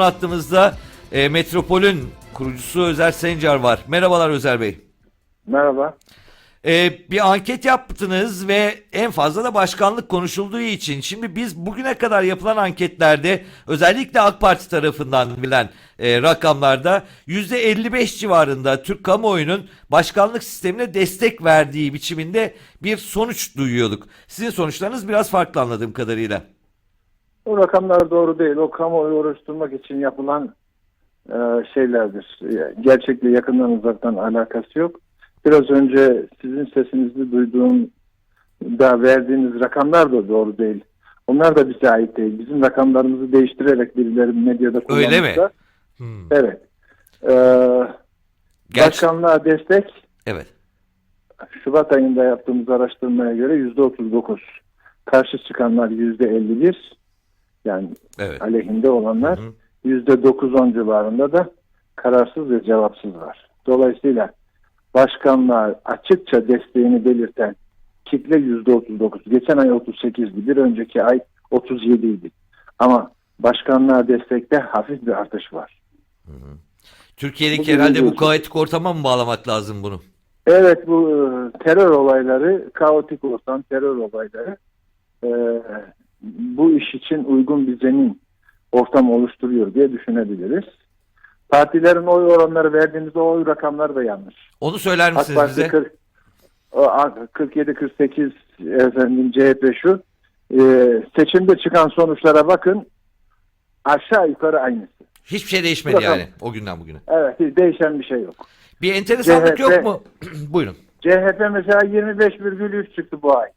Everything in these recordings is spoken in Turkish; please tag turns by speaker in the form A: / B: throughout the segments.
A: hattımızda e, Metropol'ün kurucusu Özer Sencar var. Merhabalar Özer Bey.
B: Merhaba.
A: E, bir anket yaptınız ve en fazla da başkanlık konuşulduğu için. Şimdi biz bugüne kadar yapılan anketlerde özellikle AK Parti tarafından bilen e, rakamlarda %55 civarında Türk kamuoyunun başkanlık sistemine destek verdiği biçiminde bir sonuç duyuyorduk. Sizin sonuçlarınız biraz farklı anladığım kadarıyla.
B: O rakamlar doğru değil. O kamuoyu oluşturmak için yapılan e, şeylerdir. Gerçekle yakından uzaktan alakası yok. Biraz önce sizin sesinizi duyduğum da verdiğiniz rakamlar da doğru değil. Onlar da bize ait değil. Bizim rakamlarımızı değiştirerek birileri medyada
A: Öyle mi?
B: kullanmışlar.
A: Hmm.
B: Evet. Ee,
A: Gerçi-
B: başkanlığa destek
A: Evet.
B: Şubat ayında yaptığımız araştırmaya göre yüzde 39. Karşı çıkanlar yüzde 51. Yani
A: Evet.
B: aleyhinde olanlar
A: Hı hı.
B: yüzde 9-10 civarında da kararsız ve cevapsız var. Dolayısıyla başkanlığa açıkça desteğini belirten kitle yüzde 39. Geçen ay 38'di. Bir önceki ay 37 idi. Ama başkanlığa destekte hafif bir artış var.
A: Türkiye'deki
B: Bugün
A: herhalde bu kaotik ortama mı bağlamak lazım bunu?
B: Evet bu e, terör olayları, kaotik ortam terör olayları e, bu iş için uygun bir zemin ortam oluşturuyor diye düşünebiliriz. Partilerin oy oranları verdiğimiz o oy rakamları da yanlış.
A: Onu söyler misiniz bize?
B: 40, o, a- 47-48 efendim CHP şu. E, seçimde çıkan sonuçlara bakın aşağı yukarı aynısı.
A: Hiçbir şey değişmedi
B: Bakalım.
A: yani o günden bugüne.
B: Evet hiç değişen bir şey yok.
A: Bir enteresanlık
B: CHP
A: yok mu? Buyurun.
B: CHP mesela 25,3 çıktı bu ay.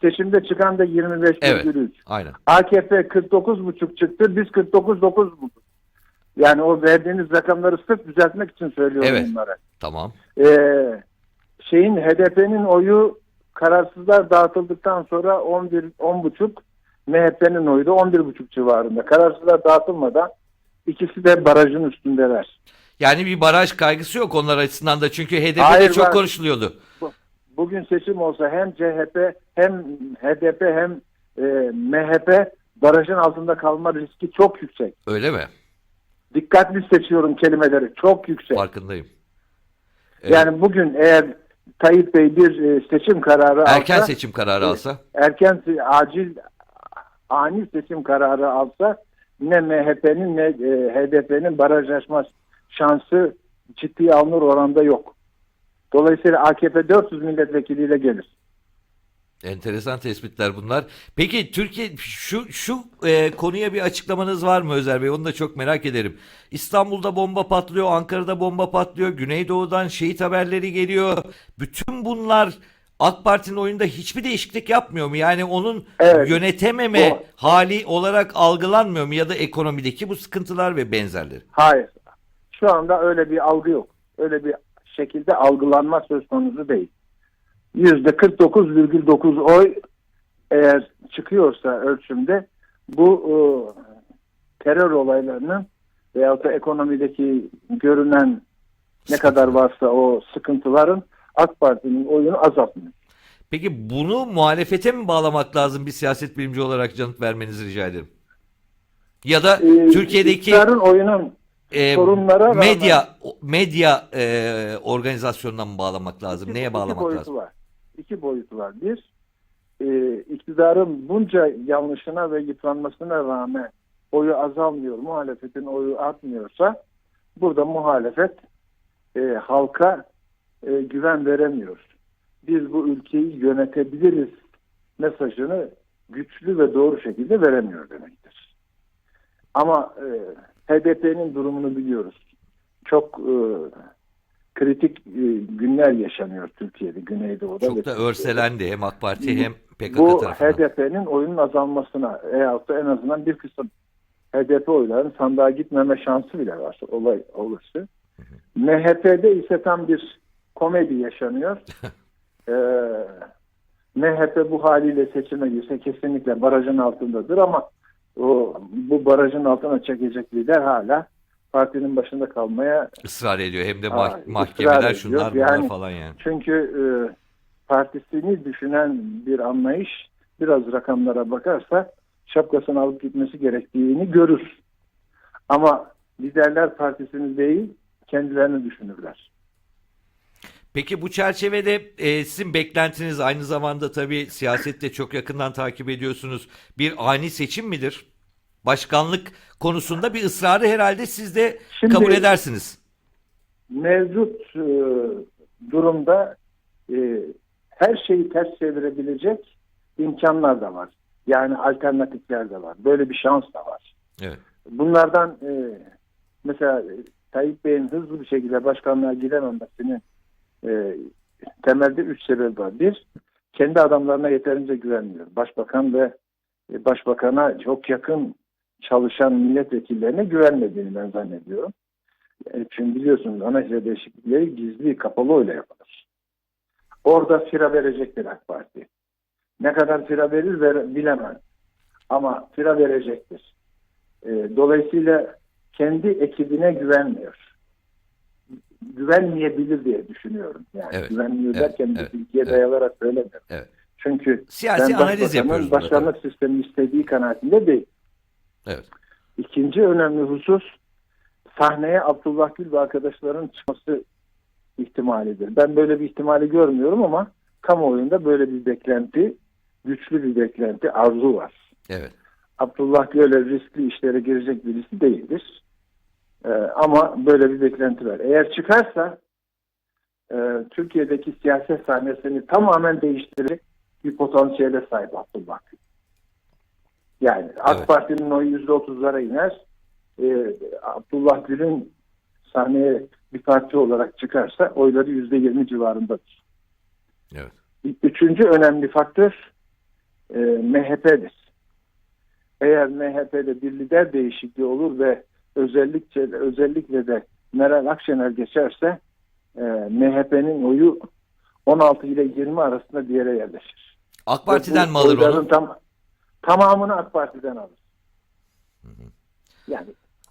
B: Seçimde çıkan da 25,3.
A: Evet. Aynen.
B: AKP 49,5 çıktı. Biz 49,9 bulduk. Yani o verdiğiniz rakamları sırf düzeltmek için söylüyorum
A: Evet.
B: bunlara.
A: Tamam.
B: Ee, şeyin HDP'nin oyu kararsızlar dağıtıldıktan sonra 11 10,5 MHP'nin oyu da 11,5 civarında. Kararsızlar dağıtılmadan ikisi de barajın üstündeler.
A: Yani bir baraj kaygısı yok onlar açısından da çünkü HDP'de
B: Hayır,
A: çok
B: var.
A: konuşuluyordu.
B: Bugün seçim olsa hem CHP hem HDP hem e, MHP barajın altında kalma riski çok yüksek.
A: Öyle mi?
B: Dikkatli seçiyorum kelimeleri. Çok yüksek.
A: Farkındayım. Evet.
B: Yani bugün eğer Tayyip Bey bir e, seçim kararı
A: Erken
B: alsa,
A: seçim kararı alsa
B: erken acil ani seçim kararı alsa ne MHP'nin ne e, HDP'nin barajlaşma şansı ciddi alınır oranda yok. Dolayısıyla AKP 400 milletvekiliyle gelir.
A: enteresan tespitler bunlar. Peki Türkiye şu şu e, konuya bir açıklamanız var mı Özer Bey? Onu da çok merak ederim. İstanbul'da bomba patlıyor, Ankara'da bomba patlıyor, Güneydoğu'dan şehit haberleri geliyor. Bütün bunlar AK Parti'nin oyunda hiçbir değişiklik yapmıyor mu? Yani onun
B: Evet.
A: yönetememe
B: Bu-
A: hali olarak algılanmıyor mu? Ya da ekonomideki bu sıkıntılar ve benzerleri.
B: Hayır. Şu anda öyle bir algı yok. Öyle bir şekilde algılanma söz konusu değil. Yüzde 49,9 oy eğer çıkıyorsa ölçümde bu e, terör olaylarının veyahut da ekonomideki görünen ne kadar varsa o sıkıntıların AK Parti'nin oyunu azaltmıyor.
A: Peki bunu muhalefete mi bağlamak lazım bir siyaset bilimci olarak yanıt vermenizi rica ederim. Ya da
B: Ee,
A: Türkiye'deki
B: iktidarın oyunun
A: e,
B: sorunlara rağmen-
A: medya medya e, organizasyonuna mı bağlamak lazım?
B: İki-
A: Neye
B: iki
A: bağlamak
B: boyutu
A: lazım?
B: Var. İki boyutu var. Bir, e, iktidarın bunca yanlışına ve yıpranmasına rağmen oyu azalmıyor, muhalefetin oyu artmıyorsa burada muhalefet e, halka e, güven veremiyor. Biz bu ülkeyi yönetebiliriz mesajını güçlü ve doğru şekilde veremiyor demektir. Ama e, HDP'nin durumunu biliyoruz. Çok e, kritik e, günler yaşanıyor Türkiye'de, Güneydoğu'da.
A: Çok da örselendi hem AK Parti hem PKK
B: bu
A: tarafından.
B: HDP'nin oyunun azalmasına veyahut da en azından bir kısım HDP oyların sandığa gitmeme şansı bile var olay olursa. MHP'de ise tam bir komedi yaşanıyor. ee, MHP bu haliyle seçime girse kesinlikle barajın altındadır ama o, bu barajın altına çekecek lider hala partinin başında kalmaya
A: ısrar ediyor hem de mah- mahkemeler şunlar bunlar
B: Yani-
A: falan yani.
B: Çünkü e, partisini düşünen bir anlayış biraz rakamlara bakarsa şapkasını alıp gitmesi gerektiğini görür. Ama liderler partisini değil kendilerini düşünürler.
A: Peki bu çerçevede e, sizin beklentiniz aynı zamanda tabii siyasette çok yakından takip ediyorsunuz. Bir ani seçim midir? Başkanlık konusunda bir ısrarı herhalde siz de
B: Şimdi-
A: kabul edersiniz.
B: Mevcut e, durumda e, her şeyi ters çevirebilecek imkanlar da var. Yani alternatifler de var. Böyle bir şans da var.
A: Evet.
B: Bunlardan e, mesela e, Tayyip Bey'in hızlı bir şekilde başkanlığa gidememesinin e, temelde üç sebep var. Bir, kendi adamlarına yeterince güvenmiyor. Başbakan ve e, başbakana çok yakın çalışan milletvekillerine güvenmediğini ben zannediyorum. E, çünkü biliyorsunuz anayasa değişiklikleri gizli, kapalı oyla yapılır. Orada fira verecektir AK Parti. Ne kadar fira verir ver, bilemem. Ama fira verecektir. E, dolayısıyla kendi ekibine güvenmiyor. Güvenmeyebilir diye düşünüyorum. Yani
A: Evet,
B: güvenmiyor
A: evet,
B: derken
A: evet,
B: bilgiye
A: evet.
B: dayalarak söylemiyorum.
A: Evet.
B: Çünkü
A: Siyasi
B: ben
A: analiz yapıyoruz burada.
B: başkanlık sistemi istediği kanaatinde değil.
A: Evet.
B: İkinci önemli husus sahneye Abdullah Gül ve arkadaşların çıkması ihtimalidir. Ben böyle bir ihtimali görmüyorum ama kamuoyunda böyle bir beklenti, güçlü bir beklenti, arzu var.
A: Evet.
B: Abdullah Gül öyle riskli işlere girecek birisi değildir. Ee, ama böyle bir beklenti var. Eğer çıkarsa e, Türkiye'deki siyaset sahnesini tamamen değiştirecek bir potansiyele sahip Abdullah Gül. Yani AK
A: Evet.
B: Parti'nin oyu yüzde otuzlara iner. Ee, Abdullah Gül'ün sahneye bir parti olarak çıkarsa oyları yüzde yirmi civarındadır.
A: Evet.
B: Üçüncü önemli faktör e, MHP'dir. Eğer MHP'de bir lider değişikliği olur ve özellikle özellikle de Meral Akşener geçerse e, MHP'nin oyu 16 ile 20 arasında bir yere yerleşir.
A: AK Parti'den mi alır onu?
B: Tam, tamamını AK Parti'den alır. Yani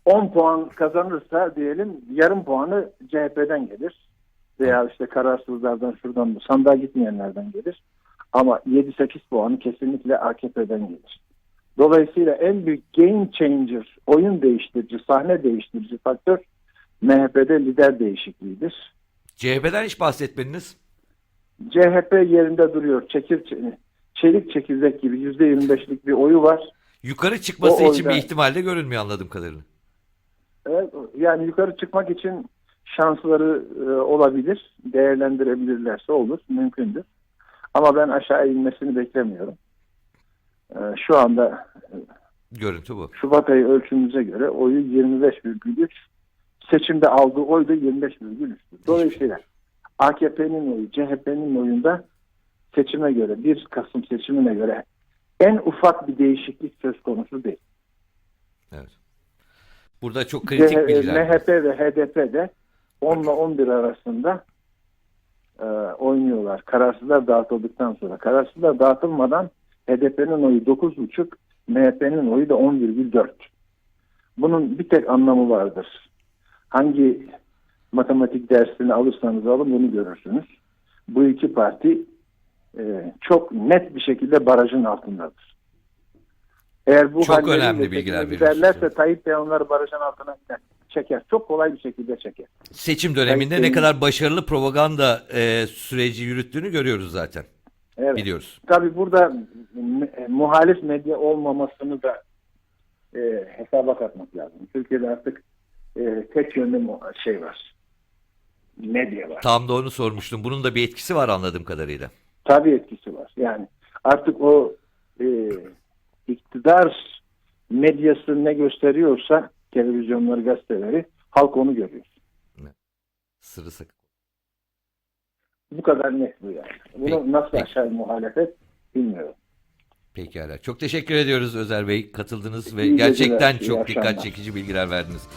B: 10 puan kazanırsa diyelim yarım puanı CHP'den gelir. Veya işte kararsızlardan şuradan bu sandığa gitmeyenlerden gelir. Ama 7-8 puanı kesinlikle AKP'den gelir. Dolayısıyla en büyük game changer, oyun değiştirici, sahne değiştirici faktör MHP'de lider değişikliğidir.
A: CHP'den hiç bahsetmediniz.
B: CHP yerinde duruyor. Çekir, çelik çekirdek gibi %25'lik bir oyu var.
A: Yukarı çıkması
B: O
A: için bir
B: oydan-
A: ihtimal de görünmüyor anladığım kadarıyla.
B: Evet, yani yukarı çıkmak için şansları e, olabilir. Değerlendirebilirlerse olur. Mümkündür. Ama ben aşağı inmesini beklemiyorum. E, şu anda
A: Görüntü bu.
B: Şubat ayı ölçümüze göre oyu 25,3. Seçimde aldığı oy da 25,3. Dolayısıyla AKP'nin oyu, CHP'nin oyunda seçime göre 1 Kasım seçimine göre en ufak bir değişiklik söz konusu değil.
A: Evet. Burada çok kritik
B: CH-
A: bilgiler.
B: MHP ve HDP de 10 ile 11 arasında e, oynuyorlar. Kararsızlar dağıtıldıktan sonra. Kararsızlar dağıtılmadan HDP'nin oyu 9,5, MHP'nin oyu da 10,4. Bunun bir tek anlamı vardır. Hangi matematik dersini alırsanız alın bunu görürsünüz. Bu iki parti e, çok net bir şekilde barajın altındadır. Eğer bu
A: Çok önemli bilgiler
B: giderlerse Tayyip Bey onları barajın altına iner, çeker. Çok kolay bir şekilde çeker.
A: Seçim döneminde
B: Sayın-
A: ne kadar başarılı propaganda e, süreci yürüttüğünü görüyoruz zaten.
B: Evet.
A: Biliyoruz.
B: Tabii burada e, muhalif medya olmamasını da e, hesaba katmak lazım. Türkiye'de artık e, tek yönlü şey var. Medya var.
A: Tam da onu sormuştum. Bunun da bir etkisi var anladığım kadarıyla.
B: Tabii etkisi var. Yani artık o e, iktidar medyası ne gösteriyorsa televizyonları, gazeteleri halk onu görüyor.
A: Sırı sakın.
B: Bu kadar net bu yani. Bunu
A: Peki,
B: nasıl
A: peki.
B: aşağı muhalefet bilmiyorum.
A: Pekala. Çok teşekkür ediyoruz Özer Bey. Katıldınız ve
B: İyi geceler,
A: gerçekten
B: iyi
A: çok dikkat
B: akşamlar.
A: çekici bilgiler verdiniz.